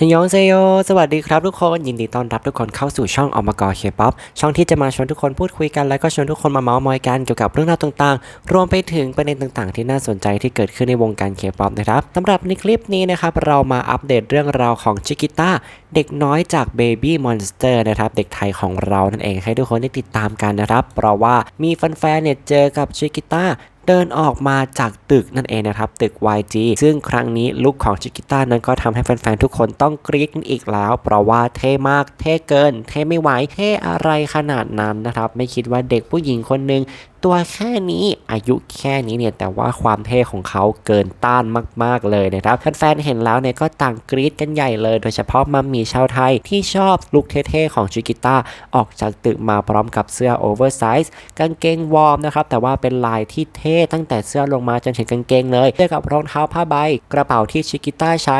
ฮยองเซโย สวัสดีครับทุกคน ยินดีต้อนรับทุกคนเข้าสู่ช่องอมกอเคป๊อปช่องที่จะมาชวนทุกคนพูดคุยกัน และก็ชวนทุกคนมาเมาส์มอยกันเกี่ยวกับเรื่องราวต่างๆ รวมไปถึงประเด็นต่างๆ ที่น่าสนใจที่เกิดขึ้นในวงการเคป๊อปนะครับสำหรับในคลิปนี้นะครับ เรามาอัปเดตเรื่องราวของชิกิต้าเด็กน้อยจาก Baby Monster นะครับ เด็กไทยของเรานั่นเองให้ทุกคนได้ติดตามกันนะครับ เพราะว่ามีแฟนๆเนี่ยเจอกับชิกิต้า เดินออกมาจากตึกนั่นเองนะครับตึก YG ซึ่งครั้งนี้ลุคของชิกิต้านั้นก็ทำให้แฟนๆ ทุกคนต้องกรี๊ดอีกแล้ว เพราะว่าเท่มากเท่เกิน เท่ไม่ไหวเท่อะไรขนาดนั้นนะครับ ไม่คิดว่าเด็กผู้หญิงคนหนึ่งตัวแค่นี้อายุแค่นี้เนี่ยแต่ว่าความเท่ของเขาเกินต้านมาก ๆ เลยนะครับแฟนๆเห็นแล้วเนี่ยก็ต่างกรี๊ดกันใหญ่เลย โดยเฉพาะมัมมี่ชาวไทยที่ชอบลุคเท่ๆของชิกิต้าออกจากตึกมาพร้อมกับเสื้อโอเวอร์ไซส์กางเกงวอร์มนะครับแต่ว่าเป็นลายที่เท่ตั้งแต่เสื้อลงมาจนถึงกางเกงเลยเทียกับรองเท้าผ้าใบ กระเป๋าที่ชิกิต้าใช้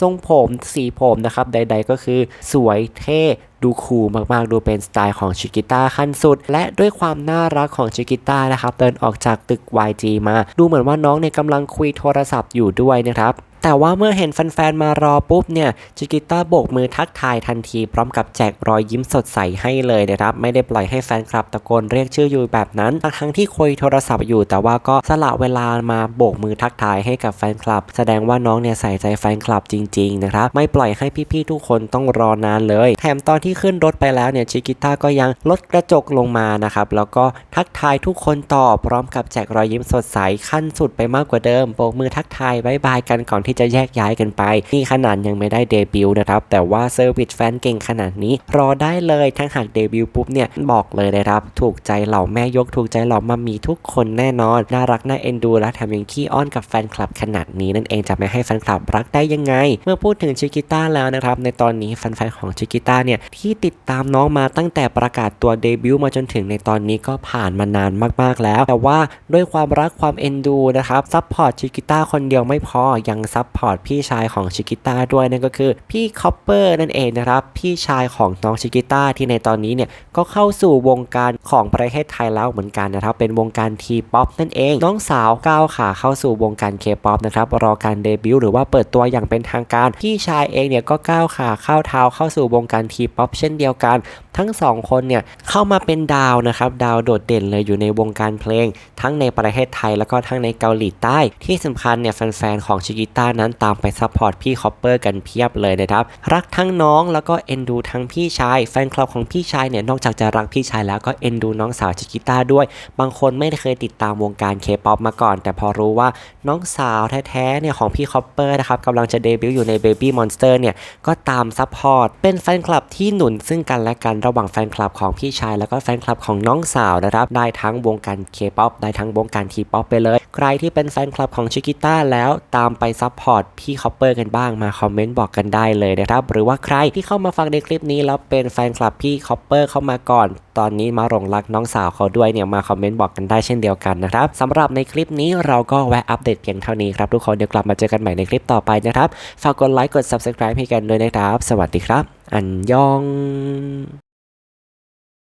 ทรงผมสีผมนะครับใด ๆ ก็คือสวยเท่ ดูคูลมากๆ ดูเป็นสไตล์ของชิกิต้าขั้นสุด และด้วยความน่ารักของชิกิต้านะครับ เดินออกจากตึก YG มา ดูเหมือนว่าน้องเนี่ยกำลังคุยโทรศัพท์อยู่ด้วยนะครับ แต่ว่าเมื่อเห็นแฟนๆมารอปุ๊บเนี่ยชิกิต้าโบกมือทักทายทันที พร้อมกับแจกรอยยิ้มสดใสให้เลยนะครับ ไม่ได้ปล่อยให้แฟนคลับตะโกนเรียกชื่ออยู่แบบนั้นทั้งที่คุยโทรศัพท์อยู่ แต่ว่าก็สละเวลามาโบกมือทักทายให้กับแฟนคลับ แสดงว่าน้องเนี่ยใส่ใจแฟนคลับจริงๆนะครับไม่ปล่อยให้พี่ๆทุกคนต้องรอนานเลย แถมตอนที่ขึ้นรถไปแล้วเนี่ยชิกิต้าก็ยังลดกระจกลงมานะครับแล้วก็ทักทายทุกคนต่อพร้อมกับแจกรอยยิ้มสดใสขั้นสุดไปมากกว่าเดิมโบกมือทักทายบายบายกันก่อนที่ที่จะแยกย้ายกันไป นี่ขนาดยังไม่ได้เดบิวต์นะครับ แต่ว่าเซอร์วิสแฟนเก่งขนาดนี้ รอได้เลยทั้งหากเดบิวต์ปุ๊บเนี่ย บอกเลยนะครับ ถูกใจเหล่าแม่ยกถูกใจเหล่ามัมมีทุกคนแน่นอน น่ารักน่าเอ็นดูและแถมยังขี้อ้อนกับแฟนคลับขนาดนี้นั่นเองจะไม่ให้แฟนคลับรักได้ยังไง เมื่อพูดถึงชิกิต้าแล้วนะครับในตอนนี้แฟนๆของชิกิต้าเนี่ยที่ติดตามน้องมาตั้งแต่ประกาศตัวเดบิวต์มาจนถึงในตอนนี้ก็ผ่านมานานมากๆแล้ว แต่ว่าด้วยความรักความเอ็นดูนะครับซัพพอร์ตชิกิต้าคนเดียวไม่พอยังซัพพอร์ตพี่ชายของชิกิต้าด้วยนั่นก็คือพี่คอปเปอร์นั่นเองนะครับ พี่ชายของน้องชิกิต้าที่ในตอนนี้เนี่ยก็เข้าสู่วงการของประเทศไทยแล้วเหมือนกันนะครับ เป็นวงการทีป๊อปนั่นเอง น้องสาวก้าวขาเข้าสู่วงการเคป๊อปนะครับรอการเดบิวต์หรือว่าเปิดตัวอย่างเป็นทางการ พี่ชายเองเนี่ยก็ก้าวขาเข้าเท้าเข้าสู่วงการทีป๊อปเช่นเดียวกัน ทั้งสองคนเนี่ยเข้ามาเป็นดาวนะครับดาวโดดเด่นเลยอยู่ในวงการเพลง ทั้งในประเทศไทยแล้วก็ทั้งในเกาหลีใต้ ที่สำคัญเนี่ยแฟนๆของชิกิต้านั้นตามไปซัพพอร์ตพี่คอปเปอร์กันเพียบเลยนะครับ รักทั้งน้องแล้วก็เอ็นดูทั้งพี่ชาย แฟนคลับของพี่ชายเนี่ยนอกจากจะรักพี่ชายแล้วก็เอ็นดูน้องสาวชิกิต้าด้วย บางคนไม่เคยติดตามวงการเคป๊อปมาก่อน แต่พอรู้ว่าน้องสาวแท้ๆเนี่ยของพี่คอปเปอร์นะครับกำลังจะเดบิวต์อยู่ใน Baby Monster เนี่ยก็ตามซัพพอร์ตเป็นแฟนคลับที่หนุนซึ่งกันและกันระหว่างแฟนคลับของพี่ชาย แล้วก็แฟนคลับของน้องสาวนะครับได้ทั้งวงการเคป๊อปได้ทั้งวงการทีป๊อปไปเลย ใครที่เป็นแฟนคลับของชิกิต้าแล้วตามไปซัพพอร์ตพี่คอปเปอร์กันบ้างมาคอมเมนต์บอกกันได้เลยนะครับหรือว่าใครที่เข้ามาฟังในคลิปนี้แล้วเป็นแฟนคลับพี่คอปเปอร์เข้ามาก่อน ตอนนี้มาหลงรักน้องสาวเขาด้วยเนี่ยมาคอมเมนต์บอกกันได้เช่นเดียวกันนะครับสำหรับในคลิปนี้เราก็แวะอัปเดตเพียงเท่านี้ครับทุกคนเดี๋ยวกลับมาเจอกันใหม่ในคลิปต่อไปนะครับฝากกดไลค์กด subscribe ให้กันด้วยนะครับ สวัสดีครับ อันยอง